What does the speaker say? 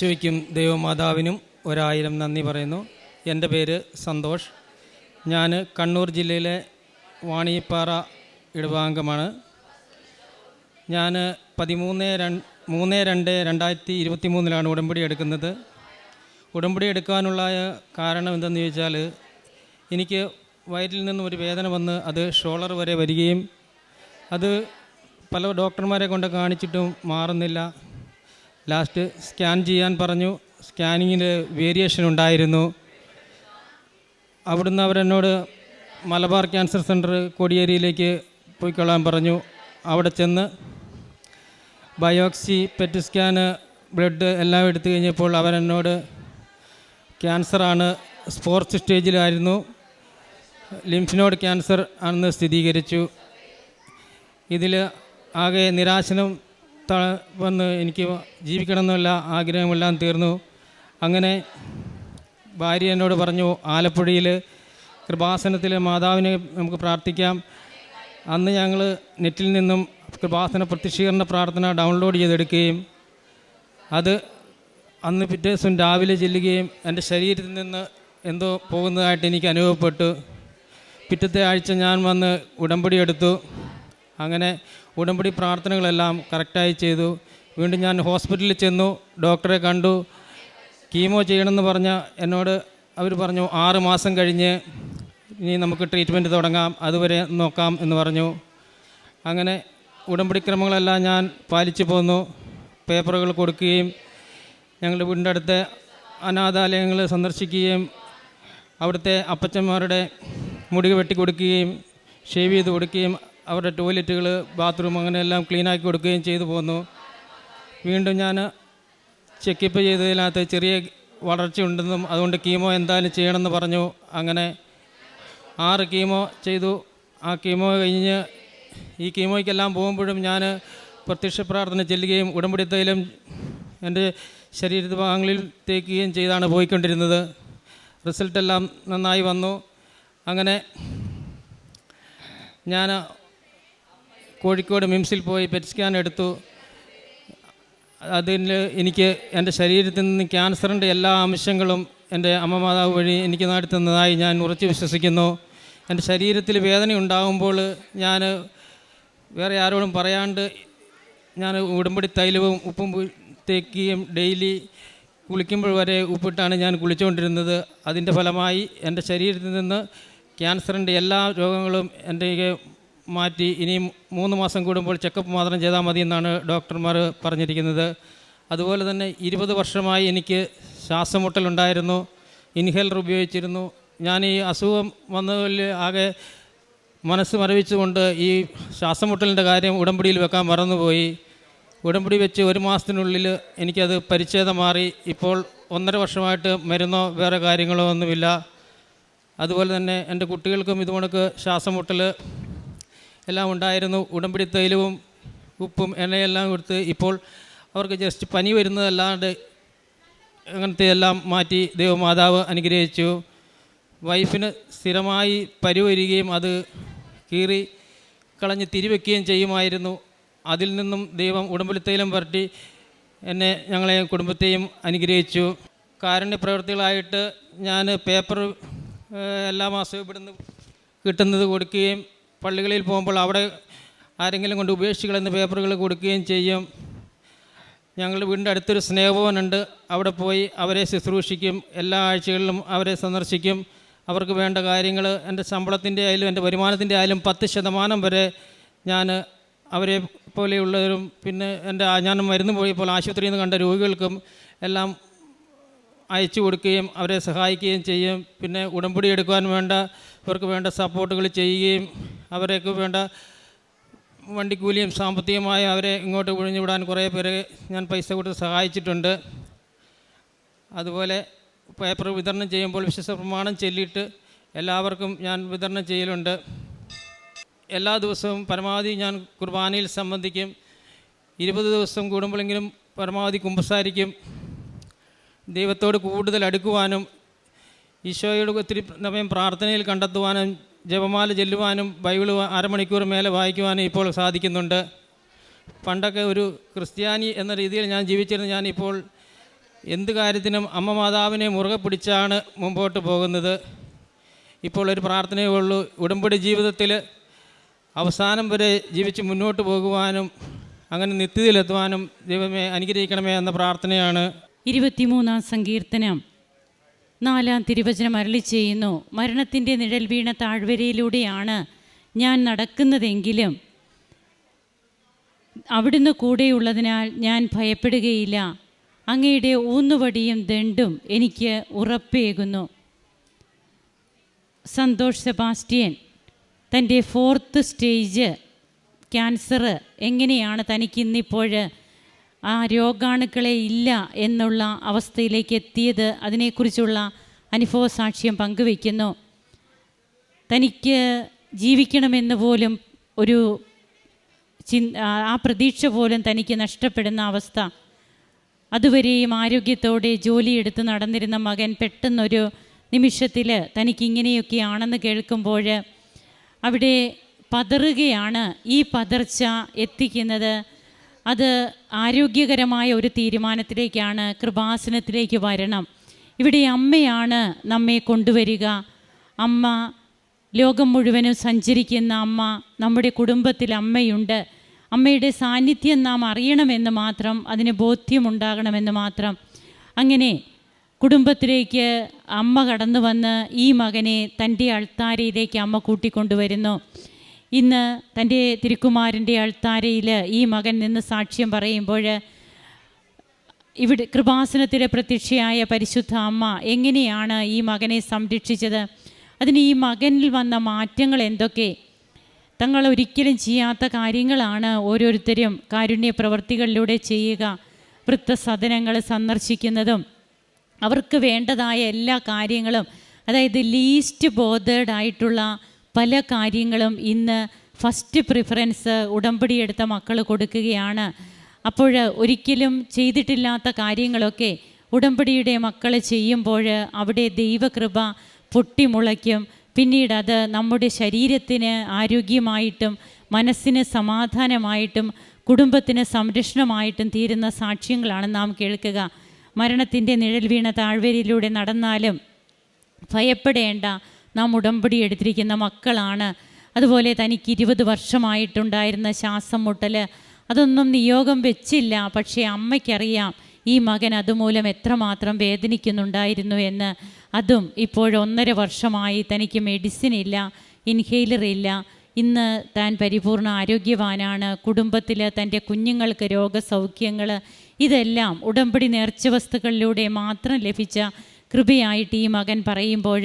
ചോയ്ക്കും ദൈവമാതാവിനും ഒരായിരം നന്ദി പറയുന്നു. എന്റെ പേര് സന്തോഷ്. ഞാൻ കണ്ണൂർ ജില്ലയിലെ വാണിയപ്പാറ ഇടവാംഗമാണ്. ഞാൻ പതിമൂന്ന് രണ്ട് മൂന്ന് രണ്ട് രണ്ടായിരത്തി ഇരുപത്തി മൂന്നിലാണ് ഉടമ്പടി എടുക്കുന്നത്. ഉടമ്പടി എടുക്കാനുള്ള കാരണം എന്തെന്ന് ചോദിച്ചാൽ എനിക്ക് വയറ്റിൽ നിന്നും ഒരു വേദന വന്ന് അത് ഷോളർ വരെ വരികയും അത് പല ഡോക്ടർമാരെ കൊണ്ട് കാണിച്ചിട്ടും മാറുന്നില്ല. ലാസ്റ്റ് സ്കാൻ ചെയ്യാൻ പറഞ്ഞു. സ്കാനിങ്ങിൽ വേരിയേഷൻ ഉണ്ടായിരുന്നു. അവിടുന്ന് അവരെന്നോട് മലബാർ ക്യാൻസർ സെന്റർ കോടിയേരിയിലേക്ക് പോയിക്കൊള്ളാൻ പറഞ്ഞു. അവിടെ ചെന്ന് ബയോക്സി പെറ്റ് സ്കാന് ബ്ലഡ് എല്ലാം എടുത്തു കഴിഞ്ഞപ്പോൾ അവരെന്നോട് ക്യാൻസറാണ് സ്പോർട്സ് സ്റ്റേജിലായിരുന്നു ലിംഫിനോഡ് ക്യാൻസർ ആണെന്ന് സ്ഥിരീകരിച്ചു. ഇതിൽ ആകെ നിരാശനം വന്ന് എനിക്ക് ജീവിക്കണം എന്നുള്ള ആഗ്രഹമെല്ലാം തീർന്നു. അങ്ങനെ ഭാര്യ എന്നോട് പറഞ്ഞു ആലപ്പുഴയിൽ കൃപാസനത്തിൽ മാതാവിനെ നമുക്ക് പ്രാർത്ഥിക്കാം. അന്ന് ഞങ്ങൾ നെറ്റിൽ നിന്നും കൃപാസന പ്രത്യക്ഷീകരണ പ്രാർത്ഥന ഡൗൺലോഡ് ചെയ്തെടുക്കുകയും അത് അന്ന് പിറ്റേ ദിവസം രാവിലെ ചെല്ലുകയും എന്റെ ശരീരത്തിൽ നിന്ന് എന്തോ പോകുന്നതായിട്ട് എനിക്ക് അനുഭവപ്പെട്ടു. പിറ്റത്തെ ആഴ്ച ഞാൻ വന്ന് ഉടമ്പടി എടുത്തു. അങ്ങനെ ഉടമ്പടി പ്രാർത്ഥനകളെല്ലാം കറക്റ്റായി ചെയ്തു. വീണ്ടും ഞാൻ ഹോസ്പിറ്റലിൽ ചെന്നു. ഡോക്ടറെ കണ്ടു. കീമോ ചെയ്യണമെന്ന് പറഞ്ഞ എന്നോട് അവർ പറഞ്ഞു ആറ് മാസം കഴിഞ്ഞ് ഇനി നമുക്ക് ട്രീറ്റ്മെന്റ് തുടങ്ങാം. അതുവരെ നോക്കാം എന്ന് പറഞ്ഞു. അങ്ങനെ ഉടമ്പടി ക്രമങ്ങളെല്ലാം ഞാൻ പാലിച്ചു പോന്നു. പേപ്പറുകൾ കൊടുക്കുകയും ഞങ്ങളുടെ വീടിന്റെ അടുത്ത് അനാഥാലയങ്ങൾ സന്ദർശിക്കുകയും അവിടുത്തെ അപ്പച്ചന്മാരുടെ മുടി വെട്ടി കൊടുക്കുകയും ഷേവ് ചെയ്ത് കൊടുക്കുകയും അവരുടെ ടോയ്ലറ്റുകൾ ബാത്റൂം അങ്ങനെയെല്ലാം ക്ലീനാക്കി കൊടുക്കുകയും ചെയ്തു പോന്നു. വീണ്ടും ഞാൻ ചെക്കപ്പ് ചെയ്തതിനകത്ത് ചെറിയ വളർച്ചയുണ്ടെന്നും അതുകൊണ്ട് കീമോ എന്തായാലും ചെയ്യണമെന്ന് പറഞ്ഞു. അങ്ങനെ ആറ് കീമോ ചെയ്തു. ആ കീമോ കഴിഞ്ഞ് ഈ കീമോയ്ക്കെല്ലാം പോകുമ്പോഴും ഞാൻ പ്രത്യക്ഷ പ്രാർത്ഥന ചെല്ലുകയും ഉടമ്പടി തൈലം എന്റെ ശരീര ഭാഗങ്ങളിൽ തേക്കുകയും ചെയ്താണ് പോയിക്കൊണ്ടിരുന്നത്. റിസൾട്ടെല്ലാം നന്നായി വന്നു. അങ്ങനെ ഞാൻ കോഴിക്കോട് മിംസിൽ പോയി പെറ്റ് സ്കാൻ എടുത്തു. അതിൽ എനിക്ക് എന്റെ ശരീരത്തിൽ നിന്ന് ക്യാൻസറിന്റെ എല്ലാ അംശങ്ങളും എന്റെ അമ്മ മാതാവ് വഴി എനിക്ക് നടത്തുന്നതായി ഞാൻ ഉറച്ചു വിശ്വസിക്കുന്നു. എന്റെ ശരീരത്തിൽ വേദന ഉണ്ടാകുമ്പോൾ ഞാൻ വേറെ ആരോടും പറയാണ്ട് ഞാൻ ഉടമ്പടി തൈലവും ഉപ്പും തേക്കുകയും ഡെയിലി കുളിക്കുമ്പോൾ വരെ ഉപ്പിട്ടാണ് ഞാൻ കുളിച്ചുകൊണ്ടിരുന്നത്. അതിന്റെ ഫലമായി എന്റെ ശരീരത്തിൽ നിന്ന് ക്യാൻസറിന്റെ എല്ലാ രോഗങ്ങളും എന്റെ മാറ്റി ഇനി മൂന്ന് മാസം കൂടുമ്പോൾ ചെക്കപ്പ് മാത്രം ചെയ്താൽ മതി എന്നാണ് ഡോക്ടർമാർ പറഞ്ഞിരിക്കുന്നത്. അതുപോലെ തന്നെ ഇരുപത് വർഷമായി എനിക്ക് ശ്വാസമുട്ടലുണ്ടായിരുന്നു. ഇൻഹേലർ ഉപയോഗിച്ചിരുന്നു. ഞാൻ ഈ അസുഖം വന്നതിൽ ആകെ മനസ്സ് മരവിച്ചുകൊണ്ട് ഈ ശ്വാസമുട്ടലിന്റെ കാര്യം ഉടമ്പടിയിൽ വെക്കാൻ മറന്നുപോയി. ഉടമ്പടി വെച്ച് ഒരു മാസത്തിനുള്ളിൽ എനിക്കത് പരിച്ഛേദം മാറി ഇപ്പോൾ ഒന്നര വർഷമായിട്ട് മരുന്നോ വേറെ കാര്യങ്ങളോ ഒന്നുമില്ല. അതുപോലെ തന്നെ എന്റെ കുട്ടികൾക്കും ഇതുകൊണ്ടൊക്കെ ശ്വാസമുട്ടൽ എല്ലാം ഉണ്ടായിരുന്നു. ഉടമ്പടി തൈലവും ഉപ്പും എണ്ണയെല്ലാം കൊടുത്ത് ഇപ്പോൾ അവർക്ക് ജസ്റ്റ് പനി വരുന്നതല്ലാണ്ട് അങ്ങനത്തെ എല്ലാം മാറ്റി ദൈവമാതാവ് അനുഗ്രഹിച്ചു. വൈഫിന് സ്ഥിരമായി പരി വരികയും അത് കീറി കളഞ്ഞ് തിരിവെക്കുകയും ചെയ്യുമായിരുന്നു. അതിൽ നിന്നും ദൈവം ഉടമ്പടിത്തൈലം പുരട്ടി എന്നെ ഞങ്ങളെ കുടുംബത്തെയും അനുഗ്രഹിച്ചു. കാരുണ്യ പ്രവൃത്തികളായിട്ട് ഞാൻ പേപ്പർ എല്ലാ മാസവും ഇവിടുന്ന് കിട്ടുന്നത് കൊടുക്കുകയും പള്ളികളിൽ പോകുമ്പോൾ അവിടെ ആരെങ്കിലും കൊണ്ട് ഉപേക്ഷികളെന്ന് പേപ്പറുകൾ കൊടുക്കുകയും ചെയ്യും. ഞങ്ങളുടെ വീടിന്റെ അടുത്തൊരു സ്നേഹഭവനുണ്ട്. അവിടെ പോയി അവരെ ശുശ്രൂഷിക്കും. എല്ലാ ആഴ്ചകളിലും അവരെ സന്ദർശിക്കും. അവർക്ക് വേണ്ട കാര്യങ്ങൾ എന്റെ ശമ്പളത്തിന്റെ ആയാലും എന്റെ വരുമാനത്തിന്റെ ആയാലും പത്ത് ശതമാനം വരെ ഞാൻ അവരെ പോലെയുള്ളവരും പിന്നെ എന്റെ ഞാൻ മരുന്ന് പോയപ്പോൾ ആശുപത്രിയിൽ നിന്ന് കണ്ട രോഗികൾക്കും എല്ലാം അയച്ചു കൊടുക്കുകയും അവരെ സഹായിക്കുകയും ചെയ്യും. പിന്നെ ഉടമ്പടി എടുക്കുവാൻ വേണ്ട അവർക്ക് വേണ്ട സപ്പോർട്ടുകൾ ചെയ്യുകയും അവർക്ക് വേണ്ട വണ്ടിക്കൂലിയും സാമ്പത്തികമായ അവരെ ഇങ്ങോട്ട് ഒഴിഞ്ഞു വിടാൻ കുറേ പേരെ ഞാൻ പൈസ കൊടുത്ത് സഹായിച്ചിട്ടുണ്ട്. അതുപോലെ പേപ്പർ വിതരണം ചെയ്യുമ്പോൾ വിശ്വസ പ്രമാണം ചൊല്ലിയിട്ട് എല്ലാവർക്കും ഞാൻ വിതരണം ചെയ്യലുണ്ട്. എല്ലാ ദിവസവും പരമാവധി ഞാൻ കുർബാനയിൽ സംബന്ധിക്കും. ഇരുപത് ദിവസം കൂടുമ്പോഴെങ്കിലും പരമാവധി കുമ്പസാരിക്കും. ദൈവത്തോട് കൂടുതൽ അടുക്കുവാനും ഈശോയോട് ഒത്തിരി സമയം പ്രാർത്ഥനയിൽ കണ്ടെത്തുവാനും ജപമാല ചെല്ലുവാനും ബൈബിൾ അരമണിക്കൂർ മേലെ വായിക്കുവാനും ഇപ്പോൾ സാധിക്കുന്നുണ്ട്. പണ്ടൊക്കെ ഒരു ക്രിസ്ത്യാനി എന്ന രീതിയിൽ ഞാൻ ജീവിച്ചിരുന്ന ഞാനിപ്പോൾ എന്ത് കാര്യത്തിനും അമ്മ മാതാവിനെ മുറുകെ പിടിച്ചാണ് മുമ്പോട്ട് പോകുന്നത്. ഇപ്പോൾ ഒരു പ്രാർത്ഥനയേ ഉള്ളൂ. ഉടമ്പടി ജീവിതത്തിൽ അവസാനം വരെ ജീവിച്ച് മുന്നോട്ട് പോകുവാനും അങ്ങനെ നിത്യതയിലെത്തുവാനും ദൈവമേ അനുഗ്രഹിക്കണമേ എന്ന പ്രാർത്ഥനയാണ്. ഇരുപത്തിമൂന്നാം സങ്കീർത്തനം. നാലാം തിരുവചനം അരളി ചെയ്യുന്നു മരണത്തിന്റെ നിഴൽ വീണ താഴ്വരയിലൂടെയാണ് ഞാൻ നടക്കുന്നതെങ്കിലും അവിടുന്ന് കൂടെയുള്ളതിനാൽ ഞാൻ ഭയപ്പെടുകയില്ല. അങ്ങയുടെ ഊന്നുവടിയും ദണ്ടും എനിക്ക് ഉറപ്പേകുന്നു. സന്തോഷ് സെബാസ്റ്റ്യൻ തന്റെ ഫോർത്ത് സ്റ്റേജ് ക്യാൻസർ എങ്ങനെയാണ് തനിക്ക് ഇന്നിപ്പോൾ ആ രോഗാണുക്കളെ ഇല്ല എന്നുള്ള അവസ്ഥയിലേക്ക് എത്തിയത് അതിനെക്കുറിച്ചുള്ള അനുഭവ സാക്ഷ്യം പങ്കുവയ്ക്കുന്നു. തനിക്ക് ജീവിക്കണമെന്ന് പോലും ഒരു ചി ആ പ്രതീക്ഷ പോലും തനിക്ക് നഷ്ടപ്പെടുന്ന അവസ്ഥ. അതുവരെയും ആരോഗ്യത്തോടെ ജോലിയെടുത്ത് നടന്നിരുന്ന മകൻ പെട്ടെന്നൊരു നിമിഷത്തിൽ തനിക്കിങ്ങനെയൊക്കെയാണെന്ന് കേൾക്കുമ്പോൾ അവിടെ പതറുകയാണ് ഈ പതർച്ച എത്തിക്കുന്നത് അത് ആരോഗ്യകരമായ ഒരു തീരുമാനത്തിലേക്കാണ് കൃപാസനത്തിലേക്ക് വരണം. ഇവിടെ അമ്മയാണ് നമ്മെ കൊണ്ടുവരിക. അമ്മ ലോകം മുഴുവനും സഞ്ചരിക്കുന്ന അമ്മ നമ്മുടെ കുടുംബത്തിൽ അമ്മയുണ്ട്. അമ്മയുടെ സാന്നിധ്യം നാം അറിയണമെന്ന് മാത്രം അതിന് ബോധ്യമുണ്ടാകണമെന്ന് മാത്രം. അങ്ങനെ കുടുംബത്തിലേക്ക് അമ്മ കടന്നു വന്ന് ഈ മകനെ തന്റെ അൾത്താരയിലേക്ക് അമ്മ കൂട്ടിക്കൊണ്ടുവരുന്നു. ഇന്ന് തന്റെ തിരുക്കുമാരന്റെ അൾത്താരയിൽ ഈ മകൻ നിന്ന് സാക്ഷ്യം പറയുമ്പോൾ ഇവിടെ കൃപാസനത്തിലെ പ്രത്യക്ഷയായ പരിശുദ്ധ അമ്മ എങ്ങനെയാണ് ഈ മകനെ സംരക്ഷിച്ചത്? അതിന് ഈ മകനിൽ വന്ന മാറ്റങ്ങൾ എന്തൊക്കെ? തങ്ങൾ ഒരിക്കലും ചെയ്യാത്ത കാര്യങ്ങളാണ് ഓരോരുത്തരും കാരുണ്യ പ്രവർത്തികളിലൂടെ ചെയ്യുക വൃത്തസദനങ്ങൾ സന്ദർശിക്കുന്നതും അവർക്ക് വേണ്ടതായ എല്ലാ കാര്യങ്ങളും അതായത് ലീസ്റ്റ് ബോധേഡ് ആയിട്ടുള്ള പല കാര്യങ്ങളും ഇന്ന് ഫസ്റ്റ് പ്രിഫറൻസ് ഉടമ്പടി എടുത്ത മക്കൾ കൊടുക്കുകയാണ്. അപ്പോൾ ഒരിക്കലും ചെയ്തിട്ടില്ലാത്ത കാര്യങ്ങളൊക്കെ ഉടമ്പടിയുടെ മക്കൾ ചെയ്യുമ്പോൾ അവിടെ ദൈവകൃപ പൊട്ടിമുളയ്ക്കും. പിന്നീട് അത് നമ്മുടെ ശരീരത്തിന് ആരോഗ്യമായിട്ടും മനസ്സിന് സമാധാനമായിട്ടും കുടുംബത്തിന് സംരക്ഷണമായിട്ടും തീരുന്ന സാക്ഷ്യങ്ങളാണ് നാം കേൾക്കുക. മരണത്തിന്റെ നിഴൽ വീണ താഴ്വരയിലൂടെ നടന്നാലും ഭയപ്പെടേണ്ട നാം ഉടമ്പടി എടുത്തിരിക്കുന്ന മക്കളാണ്. അതുപോലെ തനിക്ക് ഇരുപത് വർഷമായിട്ടുണ്ടായിരുന്ന ശ്വാസം മുട്ടൽ അതൊന്നും നിയോഗം വെച്ചില്ല. പക്ഷേ അമ്മയ്ക്കറിയാം ഈ മകൻ അതുമൂലം എത്രമാത്രം വേദനിക്കുന്നുണ്ടായിരുന്നു എന്ന്. അതും ഇപ്പോഴൊന്നര വർഷമായി തനിക്ക് മെഡിസിൻ ഇല്ല ഇൻഹെയിലർ ഇല്ല. ഇന്ന് താൻ പരിപൂർണ ആരോഗ്യവാനാണ്. കുടുംബത്തിൽ തന്റെ കുഞ്ഞുങ്ങൾക്ക് രോഗസൗഖ്യങ്ങൾ ഇതെല്ലാം ഉടമ്പടി നേർച്ച വസ്തുക്കളിലൂടെ മാത്രം ലഭിച്ച കൃപയായിട്ട് ഈ മകൻ പറയുമ്പോൾ